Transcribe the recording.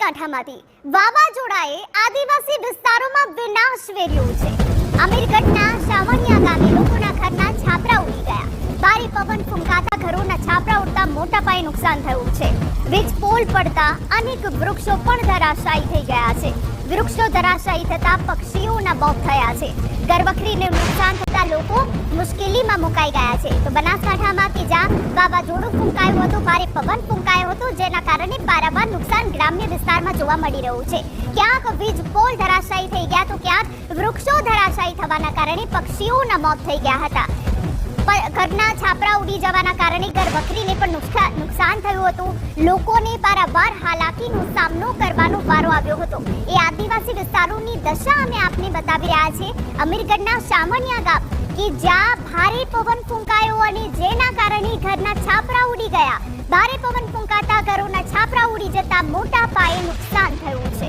બનાસકાંઠામાંથી વાવાઝોડાએ આદિવાસી વિસ્તારોમાં વિનાશ વેર્યો છે. અમીરગઢના શાવણિયા ગામે લોકોના ઘરના છાપરા ઉડી ગયા. ભારે પવન ફૂંકાતા ઘરોના છાપરા ઉડતા મોટા પાયે નુકસાન થયું છે. વીજ પોલ પડતા અનેક વૃક્ષો પણ ધરાશાયી થઈ ગયા છે. વૃક્ષો ધરાશાયી થતા પક્ષીઓના મોત થયા છે. ગરવખરીને નુકસાન થતા લોકો મુશ્કેલીમાં મુકાઈ ગયા છે. તો બનાસકાંઠામાં કે જ્યાં વાવાઝોડું ફૂંકાયું હતું. ભારે પવન ફૂંકાયો હતો, જેના કારણે પારાવાર નુકસાન ગ્રામ્ય વિસ્તારમાં જોવા મળી રહ્યું છે. ક્યાંક વીજ પોલ ધરાશાયી થઈ ગયા તો ક્યાંક વૃક્ષો ધરાશાયી થવાના કારણે પક્ષીઓના મોત થઈ ગયા હતા. ઘરના છાપરા ઉડી જવાના કારણે ઘર વખરીને પણ નુકસાન થયું હતું. લોકોને પારાવાર હાલાકીનો સામનો કરવાનો વારો આવ્યો હતો. એ આદિવાસી વિસ્તારોની દશા અમે આપને બતાવી રહ્યા છે અમીરગઢના શામણિયા ગામ, કે જ્યાં ભારે પવન ફૂંકાયો અને જેના કારણે ભારે પવન ફૂંકાતા ઘરોના છાપરા ઉડી જતા મોટા પાયે નુકસાન થયું છે.